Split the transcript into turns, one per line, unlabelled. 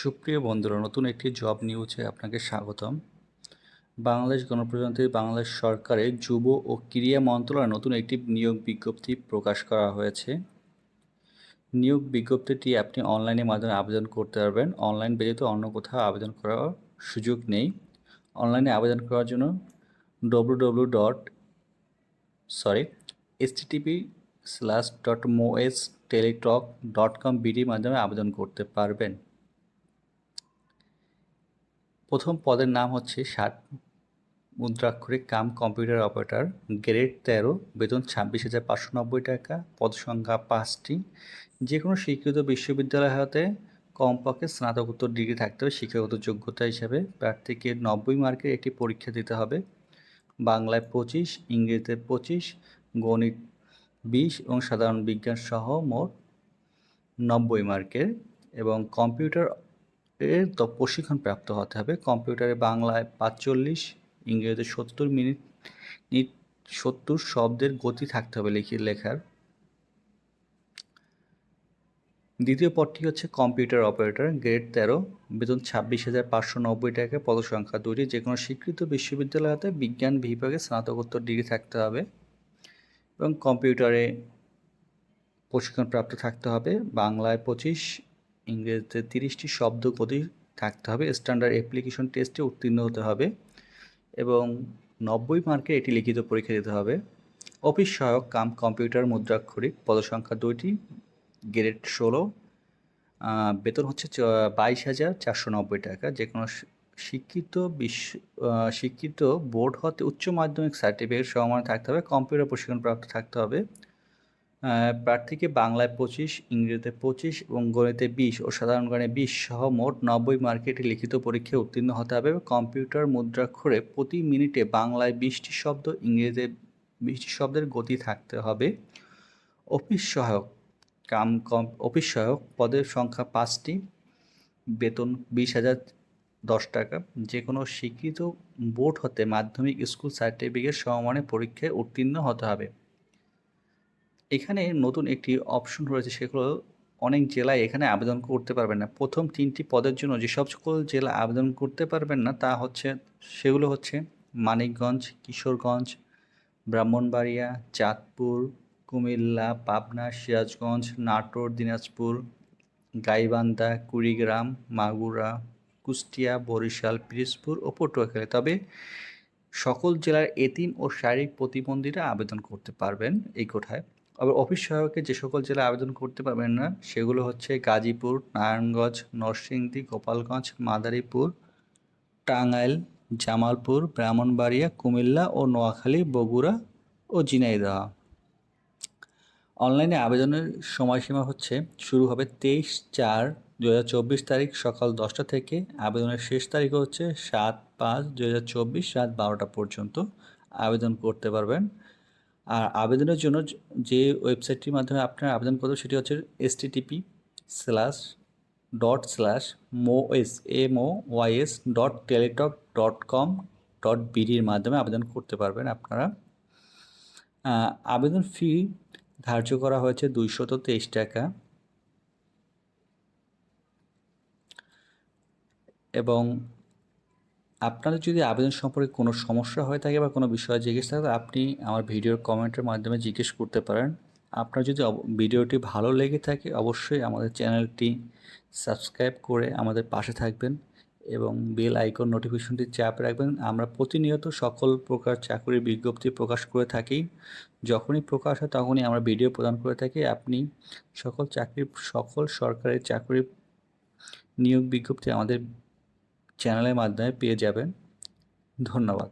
সুপ্রিয় বন্ধুরা, নতুন একটি জব নিউজে আপনাকে স্বাগতম। বাংলাদেশ গণপ্রজাতন্ত্রী বাংলাদেশ সরকারের যুব ও ক্রীড়া মন্ত্রণালয় নতুন একটি নিয়োগ বিজ্ঞপ্তি প্রকাশ করা হয়েছে। নিয়োগ বিজ্ঞপ্তিটি আপনি অনলাইনের মাধ্যমে আবেদন করতে পারবেন। অনলাইন ব্যতীত অন্য কোথাও আবেদন করার সুযোগ নেই। অনলাইনে আবেদন করার জন্য W W dot sorry S STTP slash dot মোএস Teletalk dot com বিডির মাধ্যমে আবেদন করতে পারবেন। প্রথম পদের নাম হচ্ছে ষাট মুদ্রাক্ষরিক কাম কম্পিউটার অপারেটর, গ্রেড তেরো, বেতন ছাব্বিশ হাজার পাঁচশো নব্বই টাকা পদ সংখ্যা পাঁচটি। যে কোনো স্বীকৃত বিশ্ববিদ্যালয় হতে কমপক্ষে স্নাতকোত্তর ডিগ্রি থাকতে হবে, শিক্ষাগত যোগ্যতা হিসাবে। প্রার্থীকে নব্বই মার্কের একটি পরীক্ষা দিতে হবে। বাংলায় পঁচিশ, ইংরেজিতে পঁচিশ, গণিত বিশ এবং সাধারণ বিজ্ঞান সহ মোট নব্বই মার্কের। এবং কম্পিউটার এর তো প্রশিক্ষণ প্রাপ্ত হতে হবে। কম্পিউটারে বাংলায় পাঁচচল্লিশ, ইংরেজিতে সত্তর মিনিট মিনিট সত্তর শব্দের গতি থাকতে হবে লিখি, লেখার। দ্বিতীয় পদটি হচ্ছে কম্পিউটার অপারেটর, গ্রেড তেরো, বেতন ছাব্বিশ হাজার পাঁচশো নব্বই টাকা, পদসংখ্যা দুটি যে কোনো স্বীকৃত বিশ্ববিদ্যালয় হতে বিজ্ঞান বিভাগে স্নাতকোত্তর ডিগ্রি থাকতে হবে এবং কম্পিউটারে প্রশিক্ষণপ্রাপ্ত থাকতে হবে। বাংলায় পঁচিশ ইংরেজিতে তিরিশটি শব্দ গতি থাকতে হবে। স্ট্যান্ডার্ড অ্যাপ্লিকেশন টেস্টে উত্তীর্ণ হতে হবে এবং নব্বই মার্কে এটি লিখিত পরীক্ষা দিতে হবে। অফিস সহায়ক, কাম, কম্পিউটার, মুদ্রাক্ষরিক, পদসংখ্যা দুইটি গ্রেড ষোলো বেতন হচ্ছে বাইশ হাজার চারশো নব্বই টাকা। যে কোনো শিক্ষিত বিশ্ব শিক্ষিত বোর্ড হতে উচ্চ মাধ্যমিক সার্টিফিকেট সমান থাকতে হবে। কম্পিউটার প্রশিক্ষণ প্রাপ্ত থাকতে হবে। প্রার্থীকে বাংলায় পঁচিশ, ইংরেজিতে পঁচিশ এবং গণিতে বিশ ও সাধারণ গণে বিশ সহ মোট নব্বই মার্কেটে লিখিত পরীক্ষায় উত্তীর্ণ হতে হবে। কম্পিউটার মুদ্রাক্ষরে প্রতি মিনিটে বাংলায় বিশটি শব্দ, ইংরেজিতে বিশটি শব্দের গতি থাকতে হবে। অফিস সহায়ক, কাম কম, অফিস সহায়ক পদের সংখ্যা পাঁচটি। বেতন বিশ হাজার দশ টাকা। যে কোনো স্বীকৃত বোর্ড হতে মাধ্যমিক স্কুল সার্টিফিকেট সমমানে পরীক্ষায় উত্তীর্ণ হতে হবে। এখানে নতুন একটি অপশন রয়েছে, সেগুলো অনেক জেলায় এখানে আবেদন করতে পারবেন না। প্রথম তিনটি পদের জন্য যেসব সকল জেলা আবেদন করতে পারবেন না, তা হচ্ছে, সেগুলো হচ্ছে মানিকগঞ্জ, কিশোরগঞ্জ, ব্রাহ্মণবাড়িয়া, চাঁদপুর, কুমিল্লা, পাবনা, সিরাজগঞ্জ, নাটোর, দিনাজপুর, গাইবান্ধা, কুড়িগ্রাম, মাগুরা, কুষ্টিয়া, বরিশাল, পিরিজপুর ও পটুয়াখালী। তবে সকল জেলার এতিম ও শারীরিক প্রতিবন্ধীরা আবেদন করতে পারবেন এই কোঠায়। আবার অফিস সহায়কের যে সকল জেলায় আবেদন করতে পারবেন না, সেগুলো হচ্ছে গাজীপুর, নারায়ণগঞ্জ, নরসিংদী, গোপালগঞ্জ, মাদারীপুর, টাঙ্গাইল, জামালপুর, ব্রাহ্মণবাড়িয়া, কুমিল্লা ও নোয়াখালী, বগুড়া ও ঝিনাইদহ। অনলাইনে আবেদনের সময়সীমা হচ্ছে, শুরু হবে তেইশ চার দু তারিখ সকাল দশটা থেকে, আবেদনের শেষ তারিখ হচ্ছে সাত পাঁচ দু রাত বারোটা পর্যন্ত আবেদন করতে পারবেন। আর আবেদনের জন্য যে ওয়েবসাইটটির মাধ্যমে আপনার আবেদন করতে সেটি হচ্ছে S T P slash dot slash মোএস M O Y S dot Teletalk dot com dot বিডির মাধ্যমে আবেদন করতে পারবেন আপনারা। আবেদন ফি ধার্য করা হয়েছে দুইশত তেইশ টাকা। এবং আপনাদের যদি আবেদন সম্পর্কে কোনো সমস্যা হয়ে থাকে বা কোনো বিষয়ে জিজ্ঞেস থাকে আপনি আমার ভিডিওর কমেন্টের মাধ্যমে জিজ্ঞেস করতে পারেন। আপনার যদি ভিডিওটি ভালো লেগে থাকে, অবশ্যই আমাদের চ্যানেলটি সাবস্ক্রাইব করে আমাদের পাশে থাকবেন এবং বেল আইকন নোটিফিকেশনটি চাপ রাখবেন। আমরা প্রতিনিয়ত সকল প্রকার চাকরির বিজ্ঞপ্তি প্রকাশ করে থাকি। যখনই প্রকাশ হয়, তখনই আমরা ভিডিও প্রদান করে থাকি। আপনি সকল চাকরি, সকল সরকারি চাকরি নিয়োগ বিজ্ঞপ্তি আমাদের চ্যানেলের মাধ্যমে পেয়ে যাবেন। ধন্যবাদ।